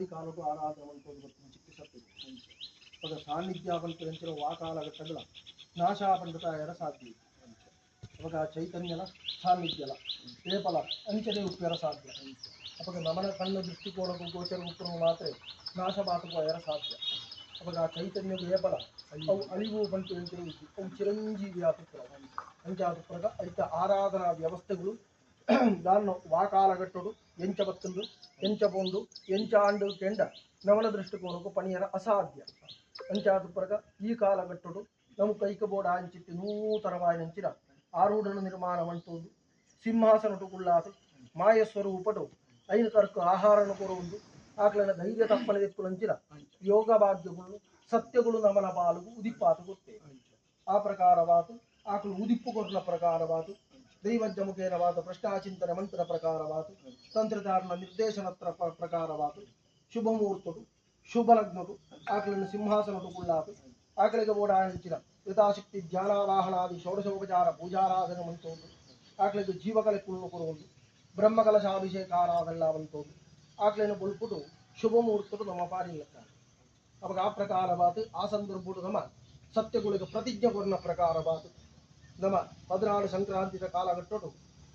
ಅನಾದಿ ಕಾಲಕ್ಕೂ ಆರಾಧನೆ ಮಾಡ್ಕೊಂಡು ಬರ್ತೀನಿ ಚಿಕ್ಕ ಸತ್ಯ ಅವಾಗ ಸಾನ್ನಿಧ್ಯ ಬಂತು ವಾಕಾಲಘಟ್ಟಗಳ ನಾಶ ಪಂಡಿತಾಯರ ಸಾಧ್ಯ ಅವಾಗ ಚೈತನ್ಯನ ಸಾನ್ನಿಧ್ಯಲ ಏಪಲ ಅಂಚನೆ ಉಪ್ಪ್ಯರ ಸಾಧ್ಯ ಅವಾಗ ನಮನ ಕಣ್ಣ ದೃಷ್ಟಿಕೋನಕ್ಕೂ ಗೋಚರ ಉಪ್ಪು ಮಾತ್ರ ನಾಶ ಬಾತುಕೋಯರ ಸಾಧ್ಯ ಅವಾಗ ಆ ಚೈತನ್ಯದ ಏಪಲ ಅವು ಅಳಿವು ಬಂತು ಅಂತಿರುವುದು ಅವು ಚಿರಂಜೀವಿ ಆತುತ್ತವ ಅಂಚಾತುಪ್ರಗ ಐತ ಆರಾಧನಾ ವ್ಯವಸ್ಥೆಗಳು ದಾನ್ನು ವಾಕಾಲಗಟ್ಟುಡು ಎಂಚ ಬತ್ತುಂಡು ಎಂಚ ಪೋಂಡು ಎಂಚ ಆಂಡು ಕೆಂಡ ನವನ ದೃಷ್ಟಿಕೋನಕ್ಕೂ ಪಣಿಯರ ಅಸಾಧ್ಯ ಅಂಚಾತುಪ್ರಗ ಈ ಕಾಲಗಟ್ಟುಡು ನಮ್ಮ ಕೈಕ ಬೋಡ ಅಂಚಿತ್ತು ನೂತನವಾಯಿನಂಚಿನ ಆರೂಢನ ನಿರ್ಮಾಣ ಮಂಟುವುದು ಸಿಂಹಾಸನಟು ಕುಳ್ಳಾತು ಮಾಯ ಸ್ವರೂಪಟು ಐನು ಕರ್ಕು ಆಹಾರನು ಕೊರುವುದು ಆಕಲನ ಧೈರ್ಯ ತಪ್ಪನೆ ತೆಕ್ಕುಲಂಚಿನ ಯೋಗ ಭಾಗ್ಯಗಳು ಸತ್ಯಗಳು ನಮನ ಪಾಲು ಉದಿಪ್ಪಾತು ಗೊತ್ತೇ ಆ ಪ್ರಕಾರವಾತು ಕೊರ್ನ ಪ್ರಕಾರವಾತು ದೈವಜ್ಜ ಮುಖೇನವಾದ ಪ್ರಶ್ನಾಚಿಂತನೆ ಮಂತ್ರ ಪ್ರಕಾರವಾತು ತಂತ್ರಧಾರಣ ನಿರ್ದೇಶನತ್ರ ಪ್ರಕಾರವಾತು ಶುಭ ಮುಹೂರ್ತಡು ಶುಭ ಲಗ್ನದು ಆಕಳನ್ನು ಸಿಂಹಾಸನದು ಕುಳ್ಳಾತು ಆಕಳಿಗೆ ಓಡಾಡಿಸಿದ ಯಥಾಶಕ್ತಿ ಧ್ಯಾನಾವಾಹನಾದಿ ಷೋಡಶೋಪಚಾರ ಪೂಜಾರಾಧನೆ ಮಂತೋದು ಆಕಳಿಗೆ ಜೀವಕಲೆ ಕುಳ್ಳು ಕೊರುವುದು ಬ್ರಹ್ಮಕಲಶಾಭಿಷೇಕ ಆರಾಧನೆ ಮಂತೋದು ಆಕಲಿನ ಬುಲ್ಪುಟು ಶುಭ ಮುಹೂರ್ತಡು ನಮ್ಮ ಅವಾಗ ಆ ಪ್ರಕಾರವಾದ ಆ ಸಂದರ್ಭಡು ನಮ್ಮ ಸತ್ಯಗಳಿಗೆ ಪ್ರತಿಜ್ಞೆ ಪ್ರಕಾರ ಪ್ರಕಾರವಾದ ನಮ್ಮ ಹದಿನಾರು ಸಂಕ್ರಾಂತಿಯ ಕಾಲಘಟ್ಟಡು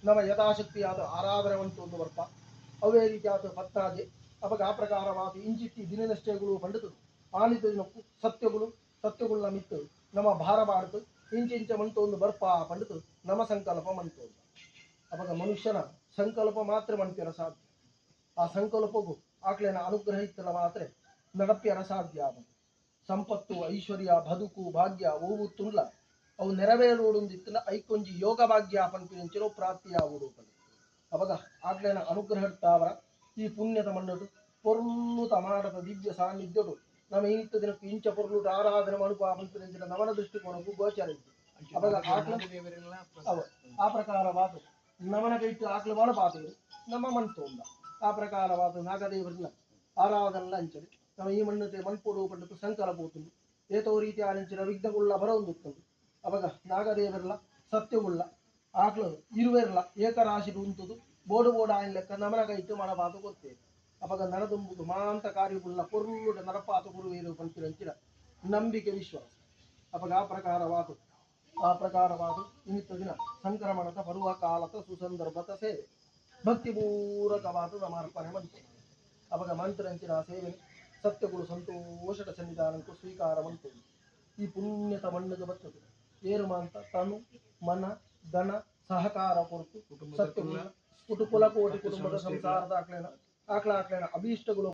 ನಮ್ಮ ಯಥಾಶಕ್ತಿಯಾದ ಆರಾಧನೆ ಅಂತ ಒಂದು ವರ್ಪ. ಅವೇ ರೀತಿಯಾದ ಪತ್ನಾದಿ ಅವಾಗ ಆ ಪ್ರಕಾರವಾದ ಇಂಜಿತ್ತಿ ದಿನನಷ್ಟೇಗಳು ಪಂಡಿತು ಆನಿತ ಸತ್ಯಗಳು ಸತ್ಯಗಳನ್ನ ಮಿತ್ತು. ನಮ್ಮ ಭಾರ ಬಾಡ್ತು, ಇಂಚಿಂಚ ಮಂಟು ಒಂದು ಬರ್ಪ ಪಂಡಿತು ನಮ್ಮ ಸಂಕಲ್ಪ ಮಂಟು ಅವಾಗ ಮನುಷ್ಯನ ಸಂಕಲ್ಪ ಮಾತ್ರ ಮಂತಿರ ಸಾಧ್ಯ. ಆ ಸಂಕಲ್ಪಗೂ ಆಕಳಿನ ಅನುಗ್ರಹ ಇತ್ತಲ್ಲ ಮಾತ್ರ ನಡಪ್ಯರ ಸಾಧ್ಯ ಸಂಪತ್ತು, ಐಶ್ವರ್ಯ, ಬದುಕು, ಭಾಗ್ಯ, ಓವು, ತುಂಡ್ಲ ಅವು ನೆರವೇರುವುದಿತ್ತಲ್ಲ ಐಕೊಂಜಿ ಯೋಗ ಭಾಗ್ಯ ಪಂಪಿಂಚಿರೋ ಪ್ರಾಪ್ತಿಯಾಗುವುದು ಅವಾಗ ಆಗ್ಲೇನ ಅನುಗ್ರಹ ತಾವರ ಈ ಪುಣ್ಯದ ಮಣ್ಣದು ಪೊರ್ಲು ತಮಾಡದ ದಿವ್ಯ ಸಾನ್ನಿಧ್ಯಡು ನಮ್ಮ ಇಂತ ದಿನಕ್ಕೂ ಇಂಚ ಪೊರ್ಲು ಆರಾಧನೆ ಮನುಪ ಪಂಪಿಂಚಿನ ನವನ ದೃಷ್ಟಿಕೋನಕ್ಕೂ ಗೋಚರ ಆಕಳ ಅವ ಆ ಪ್ರಕಾರವಾದ ನಮನ ಕೈಟ್ಟು ಆಕಳು ಮಾಡ ಪಾತರು ನಮ್ಮ ಮಣ್ಣು ತೋಂದ ಆ ಪ್ರಕಾರವಾದ ನಾಗದೇವರನ್ನ ಆರಾಧನ ಅಂಚದೆ ನಮ್ಮ ಈ ಮಣ್ಣತೆ ಮಣ್ಪುಡು ಪಂಡತು ಸಂಕಲ್ಪ ಹೋతుంది ಏತೋ ರೀತಿ ಆನಿಂಚಿನ ವಿಘ್ನಗುಳ್ಳ ಬರೊಂದುತ್ತಂದು ಅವಾಗ ನಾಗದೇವರಲ್ಲ, ಸತ್ಯವುಳ್ಳ, ಆಕಳು ಇರುವೆರಲ್ಲ ಏಕರಾಶಿ ಉಂಟುದು ಬೋಡು ಬೋಡ ಆಯ್ನ ಲೆಕ್ಕ ನಮನಗ ಕೈಟ್ಟು ಮನಪಾತ ಗೊತ್ತೇ. ಅವಾಗ ನರದುಂಬುದು ಮಾಂತ ಕಾರ್ಯವುಳ್ಳ ಪೊರ್ಲುಡ ನರಪಾತ ಗುರುವೇರು ಬಂತಿರಂತಿರ ನಂಬಿಕೆ ವಿಶ್ವಾಸ. ಅವಾಗ ಆ ಪ್ರಕಾರವಾದು. ಆ ಪ್ರಕಾರವಾದು ನಿಮಿತ್ತ ದಿನ ಸಂಕ್ರಮಣದ ಬರುವ ಕಾಲದ ಸುಸಂದರ್ಭದ ಸೇವೆ. ಭಕ್ತಿಪೂರಕವಾದ ಸಮರ್ಪಣೆ ಮಂತ್ರ. ಅವಾಗ ಮಂತ್ರಂಚಿನ ಸೇವೆ ಸತ್ಯಗಳು ಸಂತೋಷದ ಸನ್ನಿಧಾನಕ್ಕೂ ಸ್ವೀಕಾರ ಮಂತು ಈ ಪುಣ್ಯತ ಮಣ್ಣಿಗೆ ಬರ್ತದೆ. ಏರು ಮಾಂತ ತನು ಮನ ಧನ ಸಹಕಾರ ಕೊರತು ಸತ್ಯಗಳು ಕುಟುಕುಲ ಕೋಟಿ ಕುಟುಂಬದ ಸಂಸಾರದ ಆಕಳೇನ ಆಕಳ ಆಕಳೇನ ಅಭೀಷ್ಟಗಳು